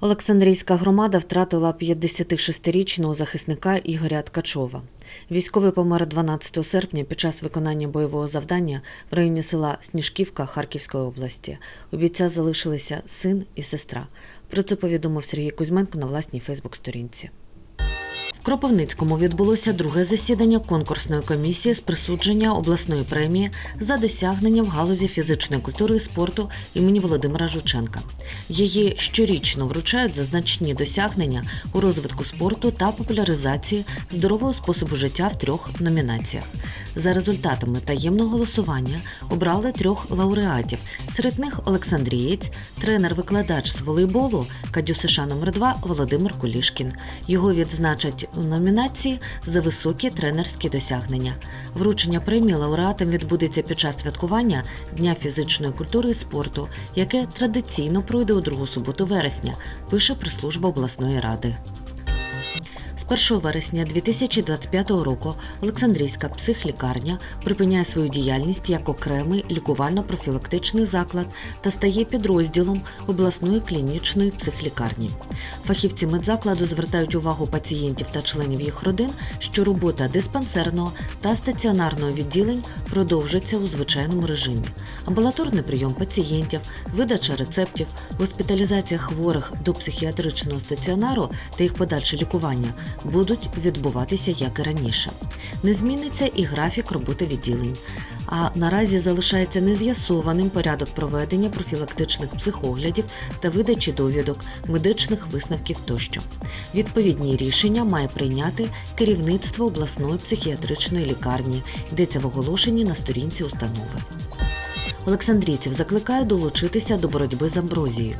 Олександрійська громада втратила 56-річного захисника Ігоря Ткачова. Військовий помер 12 серпня під час виконання бойового завдання в районі села Сніжківка Харківської області. У бійця залишилися син і сестра. Про це повідомив Сергій Кузьменко на власній Фейсбук-сторінці. В Кропивницькому відбулося друге засідання конкурсної комісії з присудження обласної премії за досягнення в галузі фізичної культури і спорту імені Володимира Жученка. Її щорічно вручають за значні досягнення у розвитку спорту та популяризації здорового способу життя в трьох номінаціях. За результатами таємного голосування обрали трьох лауреатів. Серед них Олександрієць, тренер-викладач з волейболу Кадю США номер 2 Володимир Кулішкін. Його відзначать у номінації за високі тренерські досягнення. Вручення премії лауреатам відбудеться під час святкування Дня фізичної культури і спорту, яке традиційно пройде у другу суботу вересня, пише прес-служба обласної ради. З 1 вересня 2025 року Олександрійська психлікарня припиняє свою діяльність як окремий лікувально-профілактичний заклад та стає підрозділом обласної клінічної психлікарні. Фахівці медзакладу звертають увагу пацієнтів та членів їх родин, що робота диспансерного та стаціонарного відділень продовжиться у звичайному режимі. Амбулаторний прийом пацієнтів, видача рецептів, госпіталізація хворих до психіатричного стаціонару та їх подальше лікування будуть відбуватися як і раніше. Не зміниться і графік роботи відділень. А наразі залишається нез'ясованим порядок проведення профілактичних психоглядів та видачі довідок, медичних висновків тощо. Відповідні рішення має прийняти керівництво обласної психіатричної лікарні. Йдеться в оголошенні на сторінці установи. Олександрійців закликає долучитися до боротьби з амброзією.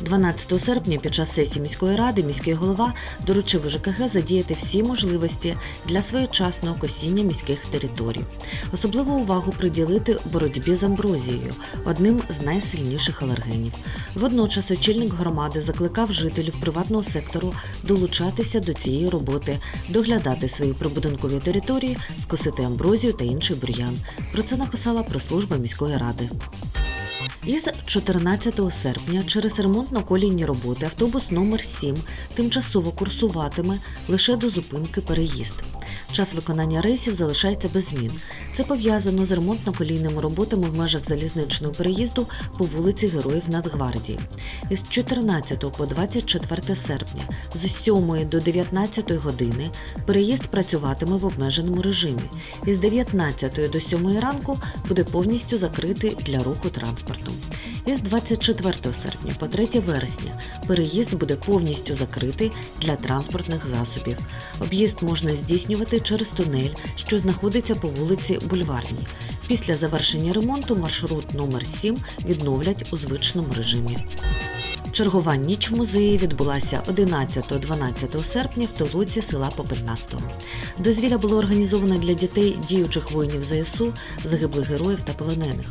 12 серпня під час сесії міської ради міський голова доручив ЖКГ задіяти всі можливості для своєчасного косіння міських територій. Особливу увагу приділити боротьбі з амброзією, одним з найсильніших алергенів. Водночас очільник громади закликав жителів приватного сектору долучатися до цієї роботи, доглядати свої прибудинкові території, скосити амброзію та інший бур'ян. Про це написала прес-служба міської ради. Із 14 серпня через ремонтно-колійні роботи автобус номер 7 тимчасово курсуватиме лише до зупинки переїзд. Час виконання рейсів залишається без змін. Це пов'язано з ремонтно-колійними роботами в межах залізничного переїзду по вулиці Героїв Нацгвардії. Із 14 по 24 серпня з 7 до 19 години переїзд працюватиме в обмеженому режимі. Із 19 до 7 ранку буде повністю закритий для руху транспорту. Із 24 серпня по 3 вересня переїзд буде повністю закритий для транспортних засобів. Об'їзд можна здійснювати через тунель, що знаходиться по вулиці Бульварній. Після завершення ремонту маршрут номер 7 відновлять у звичному режимі. Чергова ніч в музеї відбулася 11-12 серпня в толоці села Попельнастого. Дозвілля було організовано для дітей діючих воїнів ЗСУ, загиблих героїв та полонених.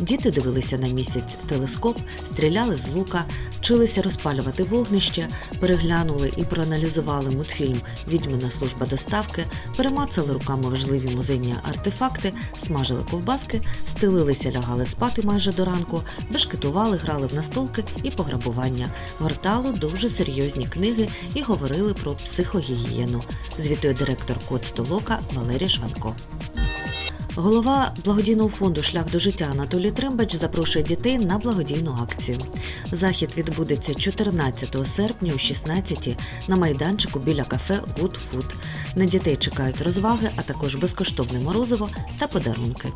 Діти дивилися на місяць в телескоп, стріляли з лука, вчилися розпалювати вогнище, переглянули і проаналізували мультфільм Відьмина служба доставки, перемацали руками важливі музейні артефакти, смажили ковбаски, стелилися, лягали спати майже до ранку, бешкетували, грали в настолки і пограбування, гортали дуже серйозні книги і говорили про психогігієну. Звітує директор Код Столока Валерій Шванко. Голова благодійного фонду Шлях до життя Анатолій Тримбач запрошує дітей на благодійну акцію. Захід відбудеться 14 серпня о 16 на майданчику біля кафе Good Food. На дітей чекають розваги, а також безкоштовне морозиво та подарунки.